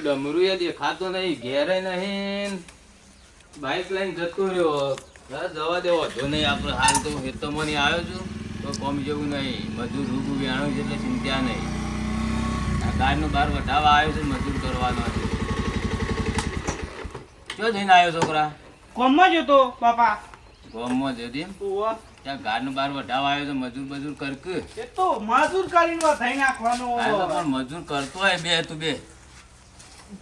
તો જો ડમરું એ દેખાતો નહીં ઘેરે નહીં. બાઇક લઈને જતો રહ્યો. જવા દેવો જો નહીં આપણે હાલ તો ખેતરમાં નહીં આવ્યો છું તો કોમ જેવું નહીં. મજૂર રૂબુ વ્યાણું છે એટલે ચિંતા નહીં. આ ગાયનું બહાર વટાવા આવ્યો છે મજૂર કરવાનો છે. ક્યો જઈને આવ્યો છોકરા? કોમમાં જતો બાપા. કોમમાં જતી. ત્યાં ગાયનું બાર વટાવા આવ્યો તો મજૂર મજૂર કરક. એ તો મજૂર કરીને થઈ નાખવાનો. પણ મજૂર કરતો હોય બે તું બે.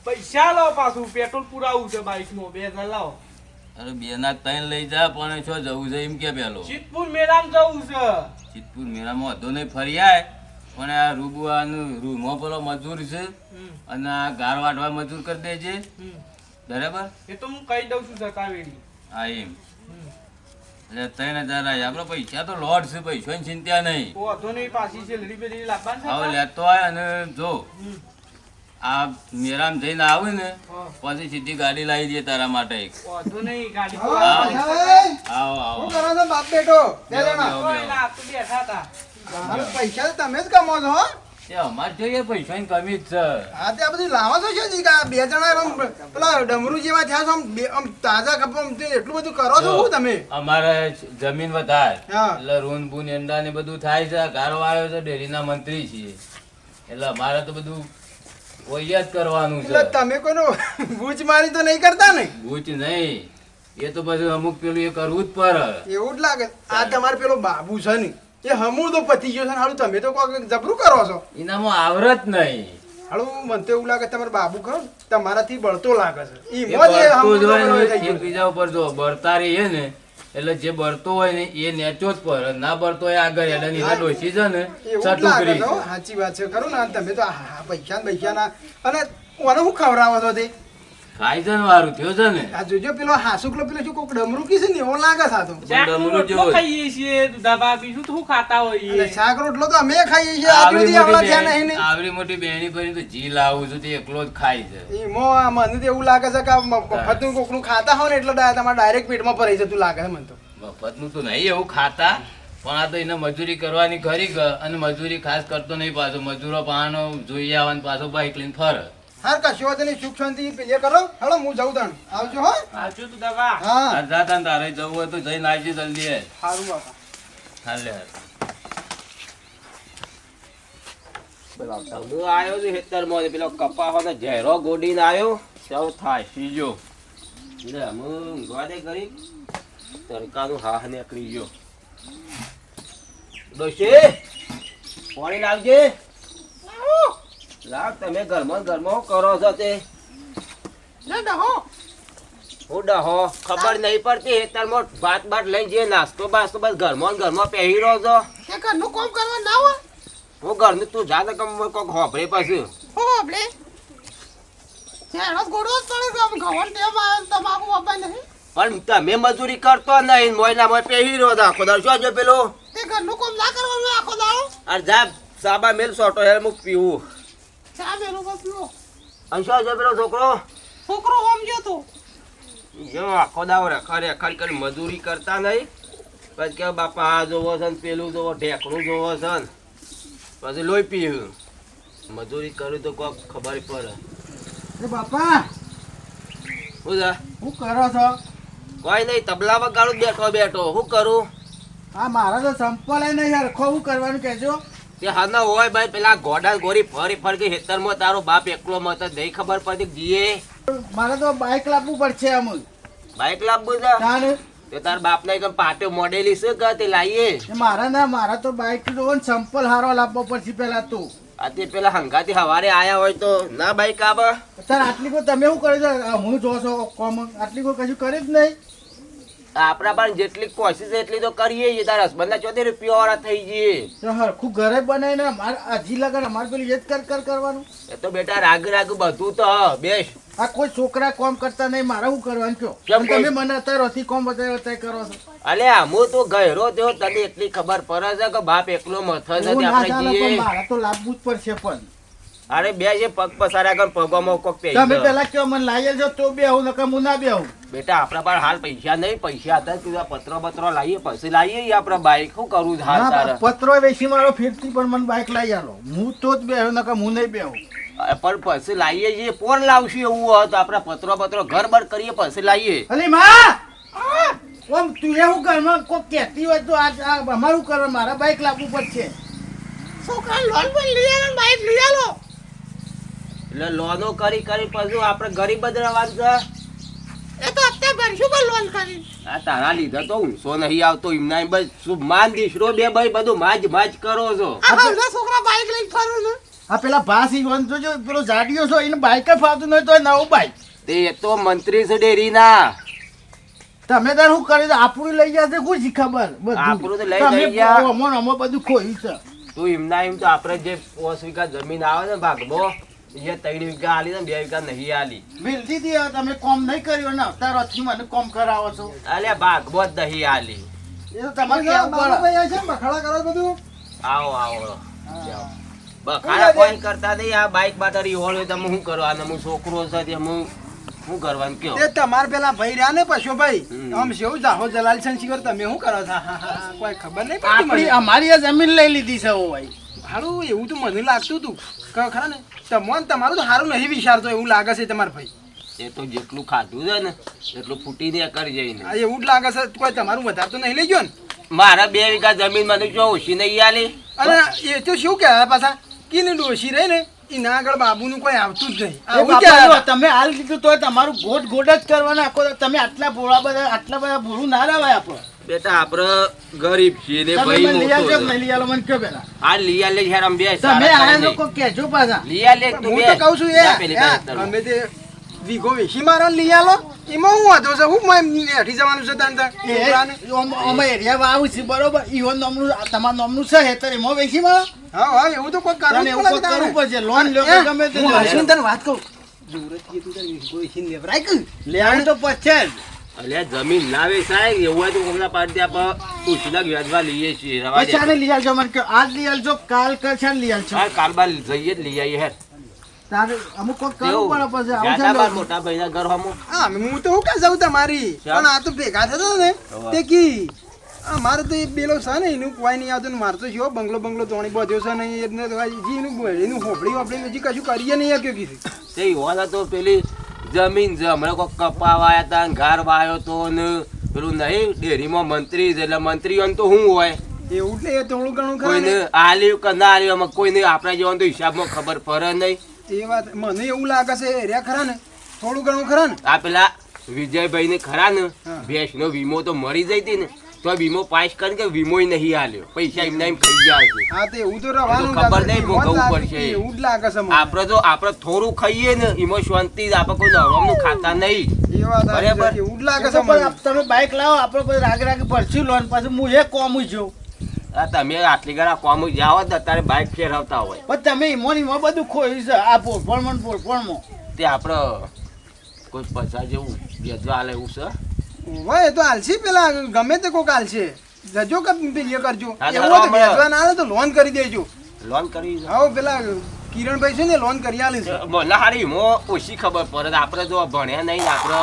પૈસા લાવો પાછું પેટ્રોલ પુરાવું છે બાઈકમાં બે હજાર લાવો. અરે બે ના ત્રણ લઈ જા પણ શું જવું છે એમ કે પેલો. ચિતપુર મેળામાં જવું છે. સિદ્ધપુર મેળામાં વધુ નહીં ફરી આય પણ આ રૂબુઆનું રૂમો પેલો મજૂર છે અને આ ગાર વાટવા મજૂર કરી દેજે બરાબર? એ તો હું કહી દઉં છું જતાવેડી હા એમ. એટલે ત્રણ હજાર આય. આપણે પૈસા તો લોટ છે પૈસા ચિંતા નહીં. તો વાંધો નહીં પાછી છે લેતો આય અને જો. આ મેરામ જઈને આવે ને. પછી સીધી ગાડી લાવી દે તારા માટે એક. આવો શું આવો કરો છો બાપ બેટો ના, પૈસા તો તમે જ કમો છો અમારે જોઈએ પૈસાની કમી જ છે. હા તે આ બધું લાવો છો છે બે જણા આમ પેલા ડમરુ જેવા થયા છો આમ બે- આમ તાજા કપ એટલું બધું કરો છો શું તમે? અમારે જમીન વધારે. હા. એટલે રૂન બૂન એંડા ને બધું થાય છે આવ્યો છે ડેરીના મંત્રી છીએ. એટલે અમારે તો બધું ઓય જ કરવાનું છે? તમે કોઈનો બૂચ મારી તો નહીં કરતા ને? ભૂચ નહીં. એ તો પછી અમુક પેલું એ કરવું જ પડે. એવું જ લાગે. આ તમારે પેલો બાબુ છે ને એ હમું તો પતી ગયો છે ને હાલું તમે તો કોઈ જબરું કરો છો. એનામાં આવરત નહીં. હાલું મને તો એવું લાગે તમારે બાબુ કહો તમારાથી બળતો લાગે છે. એ. એકબીજા ઉપર જો બળતા રહીએ ને એટલે જે બળતો હોય ને એ નેચો જ પર ના બળતો હોય આગળ એટલે નીચે ડોસી છે ને છે હો. સાચી વાત છે ખરું ને? તમે તો પૈસા ને પૈસા ના અને મને હું ખવડાવો છો તે. ખાઈ વાળું થયો છે ને. આ જોજો પેલો હાસુકલો પેલો શું કોક ડમરું કી છે ને એવો લાગે સાતો આ તો. ડમરું જેવો ખાઈએ છીએ દૂધાભા બીજું તો શું ખાતા અને હોઈએ શાક રોટલો તો અમે ખાઈએ છીએ આ આવડી આવડા થયા નહીં ને. આવડી મોટી બેહણી પરી તો જી લાવું છું તે એકલો જ ખાય છે. ઈ મો આ મને તો એવું લાગે છે કે મફતનું કોકનું ખાતા હોય ને એટલે તમારા ડાયરેક્ટ પેટમાં ભરાઈ જતું લાગે છે મને તો. મફતનું તો નહીં એવું ખાતા પણ આ તો એને મજૂરી કરવાની ખરી ગ અને મજૂરી ખાસ કરતો નહીં પાછો મજૂરો પાનો જોઈ આવવાનું પાછો બાઈક લઈને ફરે. હા કશો નહીં સુખ શાંતિ પેલે કરો. હેલો હું જાઉં તણ. આવજો હો. સાચું દૂધાભા હા. આ જાતા તારે જવું હોય તો જઈને આવજે જલ્દી હે સારું બાપા. હાલે હાલે. આવ્યો છે પેલો ઝેરો ગોડીને આવ્યો. ચાલો થાય? સીજો. એટલે અમે ઊંઘવા કરી. તડકાનું હાહ નીકળી ગયો. ડોશી પાણી લાવજે. લાવ તમે ઘરમાં ઘરમાં કરો છો તે? હું ડહો ખબર નહીં પડતી ખેતરમાં ભાત બાત લઈ જઈએ નાસ્તો બાસ્તો બસ ઘરમાં ને ઘરમાં પહેરી રહ્યો છો. ઘરનું કોમ કરવા ના હોય? હું ઘરનું તું જાતે કમ કોક હોભળે પછી. હોભળે પણ તમે મજૂરી કરતો નહીં મોયલામાં પહેરી રહ્યો આખો દાડો શું જો પેલો? તે ઘરનું કામ ના કરવાનું આખો દાડો. અરે જા સાબા મેલ સોટો હેર મુક પીવું. ચા મેલું બસલો અને જો પેલો છોકરો? છોકરો ઓમ ગયો તો. જો આખો દાવ રેખા રેખા કરી મજૂરી કરતા નહીં. પછી કે બાપા આ જોવો છે ને પેલું જોવો ઢેકણું જોવો છે ને. પછી લોહી પીવું મજૂરી કરું તો કોઈ ખબર પડે. બાપા. શું છે? હું કરો છો? કોઈ નહીં તબલા વગાડું બેઠો બેઠો. શું કરું? આ મારા તો સંપલ નહીં હરખો શું કરવાનું કહેજો? તે હાના હોય ભાઈ પેલા ગોડા ગોરી ફરી ફરી હેતરમાં તારો બાપ એકલો મત નહીં ખબર પડતી. ગીએ મારે તો બાઇક લાવવું પડશે અમુક બાઇક લાવવું છે? તો તાર બાપ ને કેમ પાટો મોડેલી છે કે તે લાવીએ મારા ના મારા તો બાઇક નો સંપલ હારો લાવવો પડશે પેલા તું. આ તે પેલા હંગાથી હવારે આયા હોય તો ના બાઈક આવે? સર આટલી કોઈ તમે શું કર્યું છો? હું જો છો કોમ. આટલી કોઈ કશું કરી જ નહીં. આપણા પણ જેટલી કોશિશ એટલી તો કરીએ છીએ. તારા હસબન્ડ ના ચોથી રૂપિયા વાળા થઈ જઈએ. હરખું ઘરે બનાવીને હજી લગન અમારે પેલું એ જ કર કર કરવાનું. એ તો બેટા રાગ રાગ બધું તો બેસ. આ કોઈ છોકરા કોમ કરતા નહીં મારે શું કરવાનું કોઈ- તમે મને અત્યારે રોથી કોમ બતાવ્યો અત્યારે કરો છો. અલે હું તો ગયરો થયો તને એટલી ખબર પડે છે કે બાપ એકલો મથ નથી આપણે જઈએ મારે તો લાગવું જ પડશે પણ. અરે બે જે પગ પસારા કર પગોમાં કોક તમે પેલા કયો મને લાયેલ જો તો બે હું નકર હું ના બે હું બેટા આપણા પાસે હાલ પૈસા નહીં પૈસા હતા તું આ પત્રો લાવીએ પછી લાવીએ આપણે બાઈક શું કરું હાલ તારે? પત્રો વેચી મારો ફીરથી પણ મને બાઈક લઈ આલો. હું તો જ બે આવું નકર હું નહીં બે આવું. પણ પછી લાવીએ છીએ કોણ લાવશું એવું હોય તો આપણે પત્રો પત્રો ઘર બર કરીએ પછી લાવીએ. અલી માં! ઓમ તું એવું ઘરમાં કોક કહેતી હોય તો આ અમારું કરવા મારા બાઈક લાવવું પડશે. છોકરા લોન પણ લઈ આલો બાઈક લઈ આલો. એટલે લોનો કરી કરી પછી આપણે ગરીબ જ રહેવાનું છે? એ તો હપ્તે ભરશું પણ લોન કરી આ તારા લીધા તો ઊંસો નહીં આવતો એમના એમ બસ શું માન દીસરો બે ભાઈ બધું માજ માજ કરો છો. છોકરા બાઈક લઈને ફરે ને આ પેલા ભાસી વન તો જો પેલો જાડિયો છો એને બાઈક ફાવતું નહીં તો નવું બાઈક તે તો મંત્રી છે ડેરીના. તમે તાર શું કરી આપણું લઈ જશે શું શી ખબર. આપણું તો લઈ ગયા. અમો અમો બધું ખોયું છે. તું એમના એમ તો આપણે જે પોસ વીઘા જમીન આવે ને ભાગમાં એ ત્રણ વીઘા આલી ને બે વીઘા નહીં આલી. મિલતી હતી તમે કોમ નહીં કર્યો ને અવતારથી મને કોમ કરાવો છો. અલે ભાગમાં જ નહીં આલી. એ તો તમારે કેવું પડે. ભાઈ છે ને કરો બધું? આવો આવો બખાડા કોઈ કરતા નહીં આ બાઈક માટે હોળે તમે શું કરવાનું? હું છોકરો છે તે હું શું કરવાનું કયો એ તમાર પેલા ભાઈ રહ્યા ને પશુ ભાઈ. આમ શેવું જાહો જલાલ છે શિવર તમે શું કરો છો? હા, હા, હા, કોઈ ખબર નહીં પડી. અમારી આ જમીન લઈ લીધી છે ઓ ભાઈ હારું એવું તો મને લાગતું હતું ખરા ને? તમોન તમારું તો સારું નહીં વિચારતો એવું લાગે છે તમારા ભાઈ. એ તો જેટલું ખાધું છે ને એટલું ફૂટીને કરી જઈને. આ એવું જ લાગે છે. કોઈ તમારું વધારે તો નહીં લઈ ગયો ને? મારા બે વીઘા જમીન મને જો ઓછી નહીં આલી. અને એ તો શું કહેવાય પાછા? કીને ડોશી રહે ને એના આગળ બાબુનું કોઈ આવતું જ નહીં. તમે હાલ કીધું તો તમારું ગોટ ગોટ જ કરવાના આખો તમે આટલા ભોળા બધા આટલા બધા ભોળું ના રહેવાય આપણે. બેટા આપણે ગરીબ છીએ ને ભાઈ મોટો મને. આ લિયા લે યાર આમ બે તમે આ લોકો કેજો પાછા. લિયા લે તું હું તો કહું છું તરફ. અમે તે વીઘો વેચી મારો લિયા લો એમાં હું વાંધો છે? હું એમ હેઠી જવાનું છે તાન તાન? અમે એરિયા આવું છે બરોબર? ઈવન નામનું તમાર નામનું છે હેતર એમાં વેચી મારો? હા હા એવું તો કોઈ કરવું એવું પડે. કરવું પડશે લોન લ્યો કે ગમે તે હું હસીન તને વાત કહું જોરથી તું તારી વીઘો વેચીને લેવરાય કે? લેવાનું તો પછી અલ્યા જમીન ના વેચાય એવું હોય તો કોકના પાડી આપ ઉછીના વ્યાજમાં લઈએ છીએ રવા દે. લઈ આવજો મને આજ લઈ આવજો કાલ કરશે લઈ આવજો હા, કાલબાર જઈએ જ લઈ આવીએ હેર તારે અમુક કોક કરવું પડે પછી આવું છે બાર મોટા ભાઈના ઘર હમું. હા હું તો હું ક્યાં જાઉં તમારી? પણ આ તો ભેગા થતા ને. તે કી? આ મારે તો એ પેલો છે ને એનું કોઈ નહીં આવતું ને મારે તો જો બંગલો બંગલો તોણી બધ્યો છે ને એટલે જી એનું એનું હોપડી હોપડી હજી કશું કરીએ નહીં કે કીધું? તે યુવાના તો પેલી જમીન છે હમણાં કોઈ કપા વાયા તા ને ઘાર વાયો તો ને પેલું નહીં ડેરીમાં મંત્રી છે એટલે મંત્રીઓને તો શું હોય? એવું એટલે થોડું ઘણું ખરા કોઈને આલ્યું કે ના આલ્યું એમાં કોઈને આપણા જેવાનું તો હિસાબમાં ખબર પડે નહીં. એ વાત મને એવું લાગે છે એ રહ્યા ખરા ને? થોડું ઘણું ખરા ને? આ પેલા વિજયભાઈ ને ખરા ને. ભેંસનો વીમો તો મરી જઈ હતી ને. તો વીમો પાસ કરી કે વીમો નહીં આલ્યો પૈસા એમના એમ ખાઈ ગયા છે. હા તે હું તો રવાનું ખબર નહીં, ભોગવવું પડશે. એવું જ લાગે છે આપણે તો આપણે થોડું ખાઈએ ને એમાં શાંતિ આપણે કોઈ નરમનું ખાતા નહીં. એ વાત સાચી બરાબર. એવું જ લાગે છે પણ તમે બાઈક લાવો આપણે પછી રાગ રાગ ભરશું લોન પાછું. હું એ કોમું છું. આ તમે આટલી ઘણા કોમ જાઓ તો અત્યારે બાઇક ફેરવતા હોય. પણ તમે ઈમોન ઈમો બધું ખોયું છે આ પોળપણમાં ને પોળપણમાં તે આપણે કોઈ પૈસા જેવું વેચવા આલે એવું છે? ઓવે, એ તો હાલશે પેલા ગમે તે કોક આલશે. જજો કે પેલી કરજો. એવું તો હમણાં- ના આવે તો લોન કરી દેજો. લોન કરી હા પેલા કિરણભાઈ છે ને લોન કરી આલે છે. મને હારી મો ઓછી ખબર પડે. આપણે જો ભણ્યા નહીં આપણે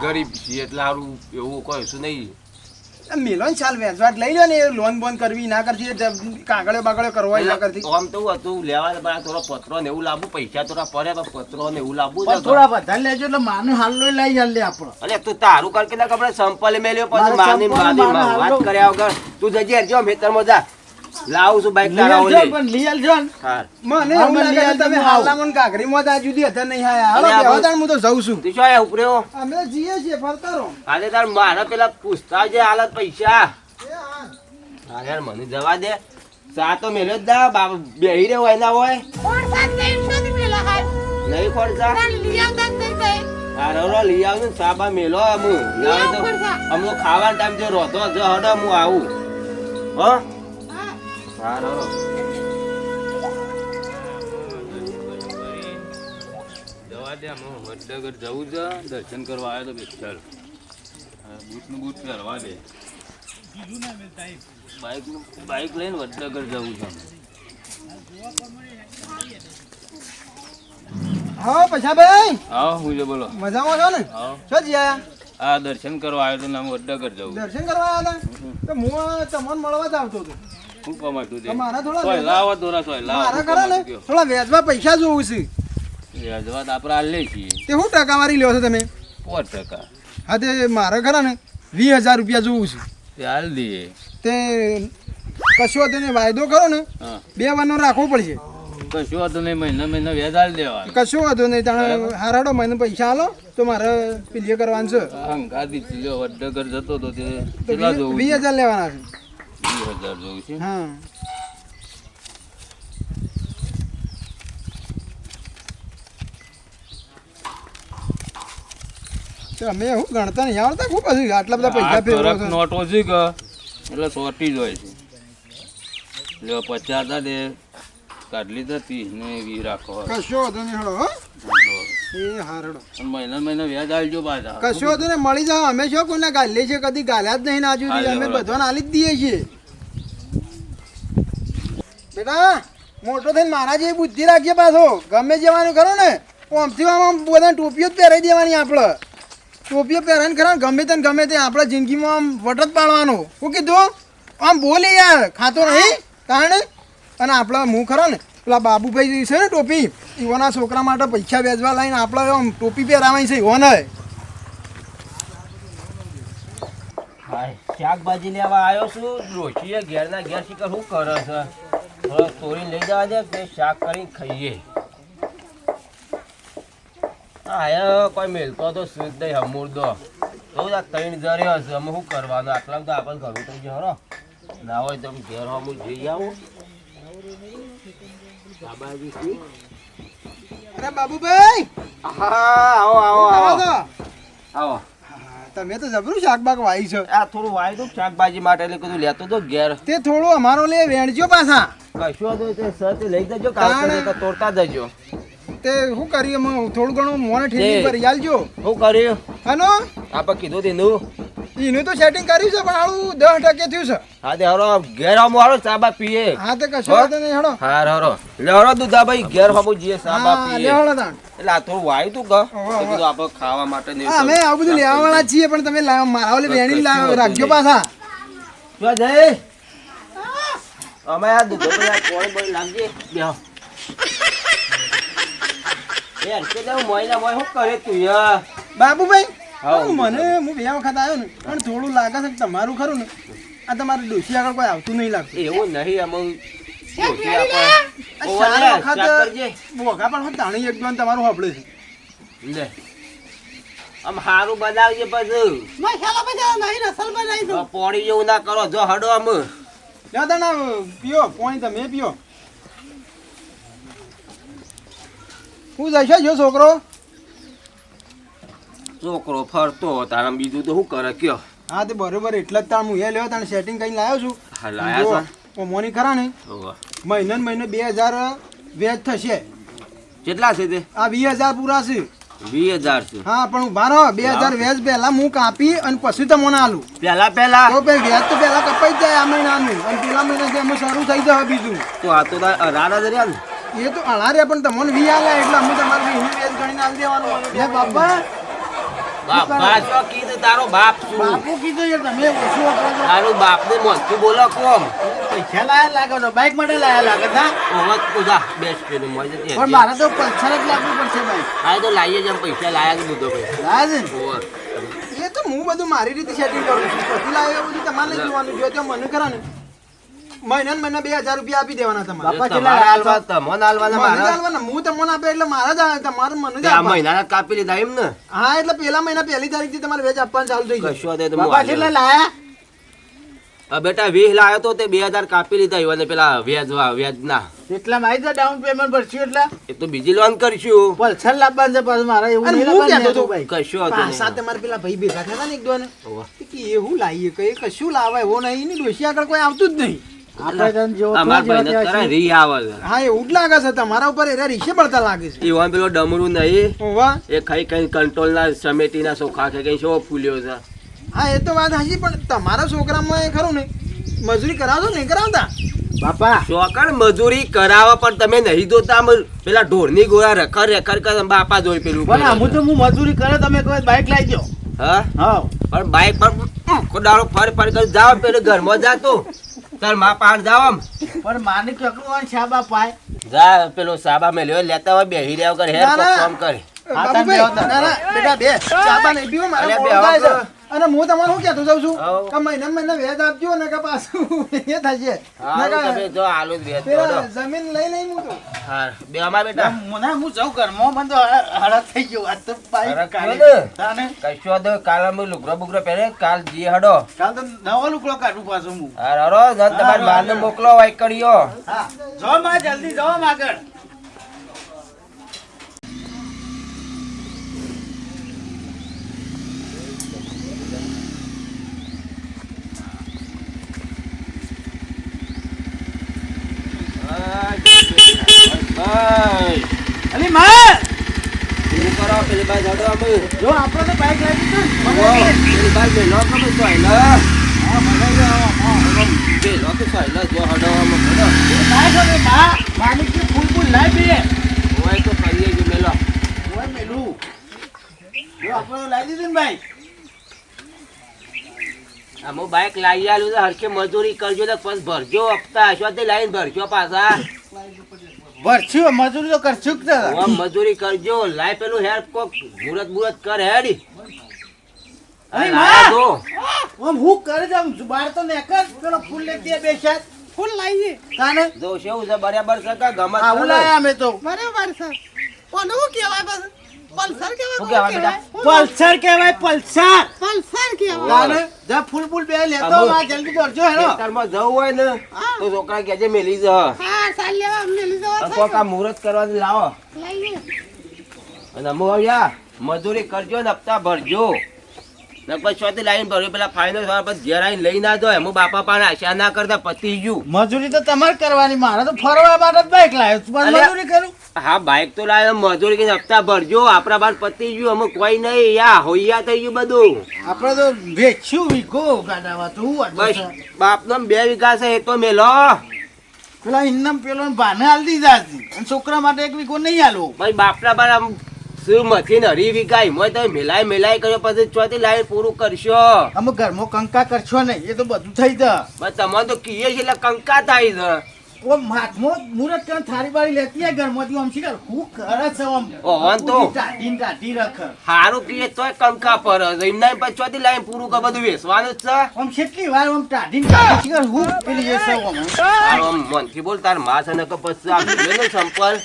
ગરીબ છીએ એટલે સારું એવું કોઈ શું નહીં. મેલોન ચાલ વેચવાટ લઈ લો ને લોન બોન કરવી ના કરતી કાગળો બાગળો કરવા ના કરતી. આમ તો હતું લેવા દે, થોડો પત્રો ને એવું લાવવું પૈસા થોડા પડે તો પત્રો ને એવું લાવવું પણ થોડા વધારે લેજો એટલે માનું હાલ લઈ ચાલે આપણો. અરે તું તારું કર કે આપણે સંપલ મેલ્યો પછી માની માની વાત કર્યા વગર તું જજે જો ખેતરમાં જા. લાવું છું બાઈક તારા ઓલે પણ લઈ આવજો મને હા, લાગે તમે આવજો, હતા નહીં આયા. હાલો હું તો જઉં છું. તું શું અમે આજે તાર મારા પેલા પૂછતા જે હાલત પૈસા. હા. હા યાર મને જવા દે. સા તો મેલો જ દા બાપ બેહી રહ્યો હોય ના હોય. નહીં હા રો લઈ આવ ને સાબા મેલો અમુ ના તો અમુ ખાવાનો ટાઈમ જો રોતો જો હડો હું આવું. હો? હા જવા દે હું વડનગર જવું છે. દર્શન કરવા આવ્યો તો બે ચાલ બૂટનું બૂટ પહેરવા દે. બાઈક બાઈક લઈને વડનગર જવું છે હા પૈસા ભાઈ હા હું છે બોલો. મજામાં છો ને? છો શું જીયા? આ દર્શન કરવા આવ્યો તો ને અમે વડનગર જવું. દર્શન કરવા આવ્યા હતા? તો હું તમને મળવા જ આવતો હતો. શું કમાટું તે મારા થોડા લાવો. દોરા સોય લાવો. મારા શું ને થોડા વ્યાજમાં પૈસા જોવું છે. વ્યાજવા તો આપણે હાલ છીએ. તે શું ટકાવારી લ્યો છો તમે? પાંચ ટકા? હા તે મારે ખરા ને. વીસ હજાર રૂપિયા જોવું છે. તે હાલ દઈએ. તે કશો તેને વાયદો કરો ને. બે વારનો રાખવો પડશે. કશું વાંધો નહીં મહિના મહિના વ્યાજ હાલ દેવાનું. કશું વાંધો નહીં તમે હારાડો મહિને પૈસા આલો તો મારે પીલીએ કરવાનું છે. જતો તો તે વીસ હજાર લેવાના છે. વીસ હજાર જોવું છે? હા. અમે એવું ગણતા નહીં? આવડતા ખૂબ હશે આટલા બધા પૈસા ફેરવો છો. નોટો છે કે એટલે સોટી જ હોય છે. એટલે પચાસ હતા તે કાઢી લીધા ત્રીસ ને વીસ રાખો. કશો વાંધો નહીં હળો હો. એ હારડો. મહિના મહિના વ્યાજ આવજો પાછા. કશો વાંધો નહીં મળી જાવ અમે શું કોઈને ગાલીએ છીએ? કદી ગાલ્યા જ નહીં ના અમે. બધાને આલી જ દઈએ છીએ. બેટા મોટો થઈને મારા જેવી બુદ્ધિ રાખજે પાછો. ગમે જવાનું ખરો ને આમ બધા ટોપીઓ જ પહેરાઈ દેવાની આપણે. ટોપીઓ પહેરાઈને ખરા ગમે તે ગમે તે આપણે જિંદગીમાં આમ વટ જ પાડવાનો. શું કીધું? આમ બોલે યાર ખાતો નહીં? કારણ? અને આપણા હું ખરો ને પેલા બાબુભાઈ છે ને ટોપી ઈવોના છોકરા માટે પૈસા વેચવા લઈને આપણે આમ ટોપી પહેરાવાની છે હાય, શાકભાજી લેવા આવ્યો છું. ડોશીએ ઘેરના ઘેર શીખર શું કરે છે? થોડો તોડીને લઈ જવા દે તે શાક કરીને ખાઈએ. આયા કોઈ મેલતો તો સુધ નહીં હમૂરદો તો આ ત્રણ જર્યો હશે અમે શું કરવાનું? આટલા બધા આપણે ઘરું તો જે ના હોય તો ઘેર હમું જઈ આવું? અરે બાબુભાઈ! હા આવો આવો આવો. આવો. તમે તો જબરું શાકબાગ વાવી છો. આ થોડું વાય દઉં શાકભાજી માટે એટલે કીધું લેતો તો ઘેર. તે થોડું અમારો લે વેણજો પાછા. કશો તો તે સત લઈ જજો કાલે તો તોડતા જજો. તે શું કરીએ થોડું ઘણું મોને ઠેલી કરી આલજો. શું કર્યું. હનો? આપણે કીધું તેનું. એનું તો સેટિંગ કર્યું છે પણ આળું દસ ટકે થયું છે. હા તે હરો ઘેર હમો હારો ચાબા પીએ. હા તે કશો હો? વાંધો નહીં હેડો હા હરો લે હરો દુધાભાઈ ઘેર હમો જીએ હા પીએ. લે હેડો તાણ. એટલે આ થોડું વાય તું કહો. બધું ઓહો. ખાવા માટે નહીં હા અમે આવું બધું લેવા વાળા છીએ પણ તમે મારા ઓલી વેણી લાવ- રાખજો પાછા. જો જય. અમે આ દુધો ભાઈ કોણ બોલ લાગજે બેહો એ કે જાવ મોયના મોય શું કરે તું યાર? બાબુભાઈ હા, હું મને હું બે વખત આવ્યો ને પણ થોડું લાગે છે તમારું ખરું ને આ તમારું ડોસી આગળ કોઈ આવતું નહીં લાગતું. એવું નહીં અમે ડોશી આ આપણે ઓવર ચાર લે, વખત પણ તાણી એક તમારું હોબળે છે. લે. આમ હારું બનાવજે બધું. મસાલા બધા બનાવી દઉં. પોણી જેવું ના કરો જો હડો આમ. લ્યો તાણા પીઓ પોણી તમે પીઓ. હું જશો જો છોકરો. છોકરો ફરતો તારા બીજું તો શું કરે કયો? હા તે બરોબર એટલે જ તાર હું એ લેવો તાણ સેટિંગ કરીને લાવ્યો છું. હા લાયા જો, મોની ખરા ને છે મહિને ને મહિને બે હજાર વેજ થશે. કેટલા છે તે? આ વીસ હજાર પૂરા છે. વીસ હજાર છે. હા પણ રહો બે હજાર વેજ પહેલા હું કાપી અને પછી તમને આલું. પહેલા પહેલા. તો ભાઈ વેજ તો પહેલા કપાઈ જ જાય આ મહિનાનું અને પેલા મહિનાથી અમે શરૂ થઈ જાય બીજું. તો આ તો તાર જ ને? એ તો અણારે પણ તમને વી આલે એટલે અમે તમારે વેજ ગણીને આવી દેવાનું. બાપા બાપ કીધું તારો બાપ શું બાપુ કીધું યાર તમે ઓછું વાપરો છો. બાપ ને મોંથી બોલો કોમ. પૈસા લાયા લાગે તો બાઈક માટે લાયા લાગે બેસ પેલું મોજ જતી પણ મારે તો પલ્સર જ લાવવું પડશે ભાઈ. હા તો લાવીએ જેમ પૈસા લાયા જ બધો ભાઈ. લાયા છે એ તો હું બધું મારી રીતે સેટિંગ કરું છું. પછી લાવે એ બધું તમારે નહીં જોવાનું જો તો મને ખરા ને. મહિને મહિના બે હજાર રૂપિયા આપી દેવાના તમારે. બાપા કેટલા હાલવા તમને હાલવાના મારા આલવાના. હું તમને આપે એટલે મારા જ આવે તમારે મને જ આ. મહિનાના કાપી લીધા એમ ને? હા એટલે પેલા મહિના પહેલી તારીખથી તમારે વેજ આપવાનું ચાલુ થઈ જાય કશો તે બાપા કેટલા લાયા? બેટા વીસ લાયો તો તે બે હજાર કાપી લીધા એવાને પેલા વ્યાજ વ્યાજ ના એટલા માં આવી ડાઉન પેમેન્ટ ભરશું એટલે? એ તો બીજી લોન કરશું. પલસર લાવવાનું છે પાછું મારા એવું નહીં લાવવાનું હતો, કશો હતો પાછા તમારે પેલા ભાઈ ભેગા થયા ને એક દોને. કે એવું લાવીએ કે કશું લાવે એવો નહીં ને ડોશી આગળ કોઈ આવતું જ નહીં. હા તમારા ઉપર એરા રીશે પડતા લાગે છે. એવા પેલો ડમરું નહીં. ઓવા એ ખાઈ કઈ કંટ્રોલ ના સમેટી ના સોખા કે કઈ શો ફૂલ્યો છે. હા એ તો વાત હાચી પણ છોકરામાં ખરું ને. મજૂરી કરાવશો નહીં કરાવતા? બાપા. શોકણ મજૂરી કરાવવા પણ તમે નહીં જોતા. પેલા ઢોરની ગોળા રખર રખર કર બાપા જોઈ પેલું પણ કરે. તો હું મજૂરી કરે તમે કોઈ બાઈક લાવી દો હા? હા. પણ બાઈક પર કોડાળો ફર ફર કરી જાવ પેલું ઘરમાં જાતો. તારમાં પાણ જાવ આમ. પણ માને કેટલું હોય સાબા પાય. જા પેલો સાબા મેલ્યો લેતા હોય બેહી રહ્યા વગર હેર. કામ કરે. બાબુભાઈ, ના, ના, બેટા બે. સાબા નહીં પીવો, મારે અને હું તમારે શું કહેતો જાઉં છું. કે મહિના મહિને વેજ આપજો ને કે પાછું એ થશે. જો આલુ. જમીન લઈ લઈ હું તો. બે અમાર બેટા. ના હું જાઉં ઘરમાં મને તો હળદ થઈ ગયો આ તો ભાઈ. કાલે. તાને. કશો તો કાલ અમે લુગરો બુગરો પહેરે કાલ જી હડો. કાલ તો નવો લુકડો કાઢું પાછું હું. હાર હરો તમારે મારને મોકલો વાઈક કર્યો હા જો માં જલ્દી જો માં આગળ ભાઈ અલી માં! પેલું કરો પેલી અમે જો આપણો તો બાઈક લાગી ઓ, પેલી બાજુ મેલો કમે સોયલા. હા મજા આવે પેલો કે સોયલા જો હડો અમે હડો. ના કરે માં માલિક કે ફૂલ ફૂલ લાવી દે. ઓય તો કરીએ જો મેલો. ઓય મેલું. જો આપણે લાવી દીધું ને ભાઈ આમ બાઈક લાવી આલું તો હરખે મજૂરી કરજો તો પછી ભરજો હપ્તા. હશો તે લાઈન ભરજો પાછા? ભરશું મજૂરી તો કરશું જ ને. મજૂરી કરજો લાય પેલું હેર કોક મુરત મુરત કર હેડી. અરે માં! જો. હું કરી જામ બાર તો નેકર પેલો ફૂલ લેતી બે શાત ફૂલ લાવી તાને? જો શું છે? બરાબર છે કે ગમત આવું લાયા અમે તો. બરાબર છે. કોને કહેવાય બસ? પલ્સર કહેવાય શું કહેવાય બેટા? પલ્સર કહેવાય પલ્સર. પલ્સર કહેવાય. જા ફૂલ ફૂલ બે લેતો. જલ્દી કરજો હેરો તારમાં જવું હોય ને તો છોકરા કહેજે મેલી જ હા સાલ લેવા મેલી જવા અને કોક આ મુહૂર્ત કરવા લાવો. અને અમુ આવ્યા મજૂરી કરજો ને હપ્તા ભરજો. પછી લાઈન ભર્યો પેલા ફાઇનલ પછી ઘેર આવીને લઈ ના જાય. હું બાપા પાસે આશા ના કરતા પતી ગયું. મજૂરી તો તમારે કરવાની. મારે તો ફરવા માટે જ બાઈક લાવ્યો છું. પણ અલ્યા. મજૂરી કરું. હા બાઈક તો લાવ્યો મજૂરી કરીને હપ્તા ભરજો. આપણા બાદ પતી ગયું. અમુક કોઈ નહીં. યા હોઈયા થઈ ગયું બધું. આપણે તો વેચ્યું વીઘો ગાડાવા તો બસ બાપનો બે વીઘા છે. એ તો મેલો. પેલા ઇન્દમ પેલો ભાને હાલ દીધા છે. અને છોકરા માટે એક વીઘો નહીં હાલવો ભાઈ બાપરા બાર આમ શું મથી ને હરી એમાં તમે મેલાય મેલાય કર્યો પછી ચોથી લાઈન પૂરું કરશો. અમે ઘરમાં કંકા કરશો નહીં એ તો બધું થઈ જ તમારે તો કીએ છે એટલે કંકા થાય છે. ઓ મુરત થાળી બાળી લેતી હોય ઘરમાંથી આમ શીખર હું કરે છે આમ. તો. રખ હારું તોય કંકા પર. એમના પછી લાઈન પૂરું બધું વેસવાનું છે? આમ કેટલી વાર આમ ટાઢી ને શીખર હું પેલી એ છે આમ. હારું આમ મનથી બોલ તારમાં છે ને કે પછી આ વિડિયોનો સંપલ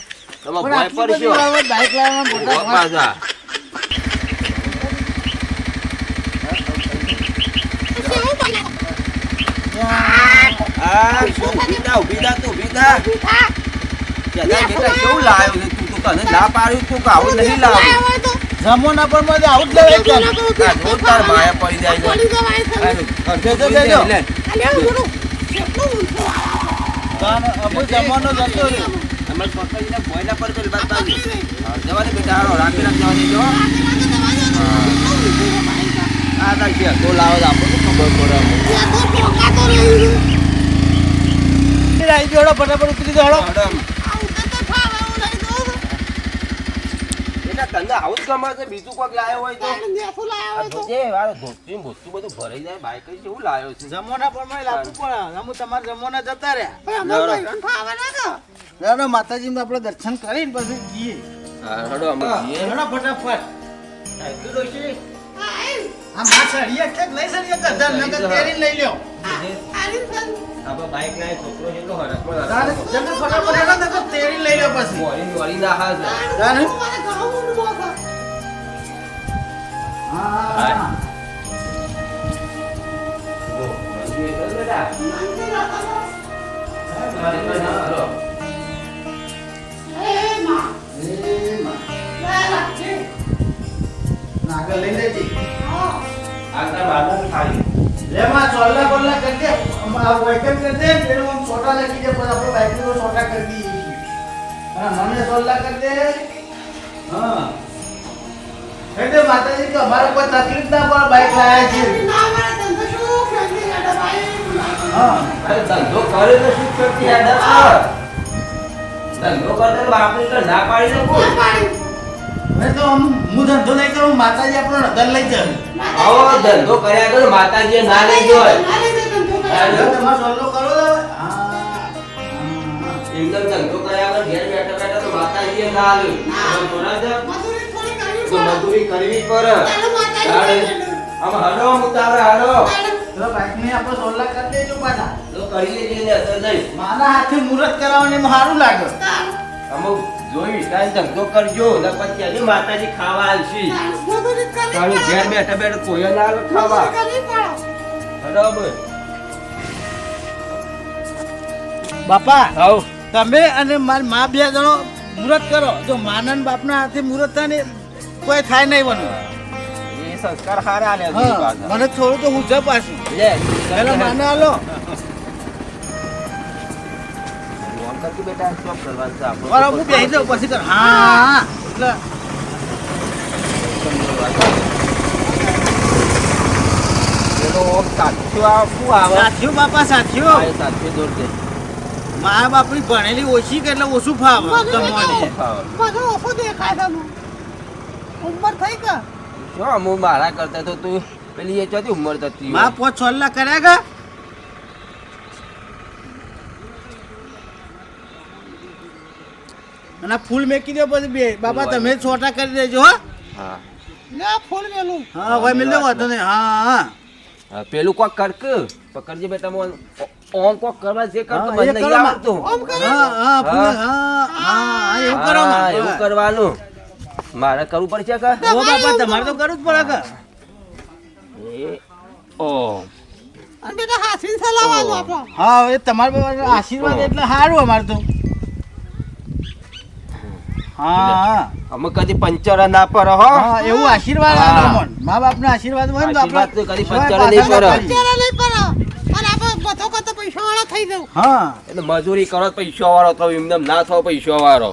તમે ભય આટલી બધી બાઈક લાવવામાં મોટા પાછા. પછી એવું બને આ શું ઊભી થા તું, થા. બેટા કેવું લાવ્યો છે તું તો તને ના પાડ્યું તું કે આવું નહીં લાવ્યું? તો જમવાના પર મને આવું જ લેવાય. કે આ માયા પડી જાય. પડી જવાય છે. હારું, દેજો, જોઈ લે, જમવાનો જતો પર પેલી બાજુ બાજુ. હા, જવા બેટા રાખ જવા દેજો. આ તા કે તો લાવો તો આપણને ખબર પડે. રાઈ જોડો ફટાફટ ઉતરી તને આવું જ ગમે છે બીજું કોઈક લાવ્યો હોય તો. ને બધું ભરાઈ જાય બાઈક જ કેવું લાવ્યો છે. જમવાના મને લાગતું પણ અમુ તમારા જમવાના જતા રહ્યા. દાદા માતાજી આપણે દર્શન કરીને પછી જઈએ. અમે ફટાફટ. માં સળિયા નગર લઈ લ્યો. આપણે બાઈક લાવ્યો, છોકરો કેટલો હરખમાં તારે જલ્દી ફટાફટ હેડો નકર તેરીને લઈ લ્યો પછી મોરી ને ના છે. તારે હા. હા જો, મંદિર છે ને બેટા? હા. નાગર લઈ લેજે આગળ બાજુ ખાલી. લે માં ચોલ્લા બોલ્લા કરી દે આ વાઇકન કરી દે પેલું આમ છોટા લખી દે પછી આપણે બાઈક નો છોટા કરી દઈએ મને ચોલ્લા કરી દે હા એટલે માતાજી કે અમારે કોઈ તકલીફ ના પડે બાઈક લાયા છે. હા. અરે ધંધો કરે તો શું કરતી યાર દસ? ધંધો કરતા બાપની ના પાડી દો કોઈ. તો આમ હું ધંધો નહીં કરું માતાજી આપણો નદર લઈ જાય આવો ધંધો કર્યા કરો માતાજીએ ના લઈ જોય તમારે સોલ્લો કરો તો હવે? હા હા. એકદમ ધંધો કર્યા વગર ઘેર ના આલું. તમે ભણા છો? મજૂરી કરવી તો. મજૂરી કરેલું. આમ હડો મુતાવરે હડો તો બાઈકને આપણે સોલ્લા કરી દેજો પાછા તો કરી લેજે ને અસર નહીં મારા હાથે મુહૂર્ત કરાવવાની એમાં સારું લાગે અમુક જોઈ વિચાર ધંધો કરજો પછી હજી માતાજી ખાવા આવશે. તારે મજૂરી કરવી તારું ઘેર બેઠા બેઠા કોઈ આવે ખાવા? મજૂરી કરવી પડે. બરાબર. બાપા આવ. તમે અને મારી મા બે જણો મુહૂર્ત કરો. જો માનન બાપ બાપના હાથે મુહૂર્ત થાય ને કોઈ થાય નહીં બનવું એ સંસ્કાર હારા મને થોડું તો હું જ પાછું. લે માને હાલો આમ બેટા. સ્ટોપ કરવાનું છે આપણે? બરાબર હું બેહી જાઉં પછી કર. હા એટલે સાચું બાપા સાચું. દોર દે મા બાપની ભણેલી ઓછી કે એટલે ઓછું ફાવે? તમને ખાવા. ઓછું ઓછો દેખાય છે ઉંમર થઈ કે? શું હું મારા કરતા તો તું પેલી એ ચોથી ઉંમર થતી મા પોચ છોલ્લા કર્યા કા? અને ફૂલ મેકી દો પછી બે. બાપા તમે છોટા કરી દેજો હો. હા. ના ફૂલ મેલું. હા ભાઈ મેલ દો વાંધો નહીં. હા હા પેલું કોક કરક પકડજે બે તમે ઓમ કોક કરવા જે કરતો હા, મને નહીં આવડતું. આમ કરે હા હા ફૂલ હા હા એવું કરો હા, એવું કરવાનું. મારે કરવું પડશે કે? ઓ બાપા તમારે તો કરવું જ પડે કે? એ ઓ. અને બેટા હાથીને ચલાવવાનું આપણો હા એ તમારા આશીર્વાદ એટલે સારું અમાર તો. હા અમે કદી પંચર ના પર હો. એવું આશીર્વાદ. આપો મા બાપના આશીર્વાદ હોય ને આપણે કદી પંચર નહીં અને આપણે બધો કરતો પૈસા વાળો થઈ જવું હા. એટલે મજૂરી કરો પૈસા વાળો થયો એમને ના થયો પૈસા વાળો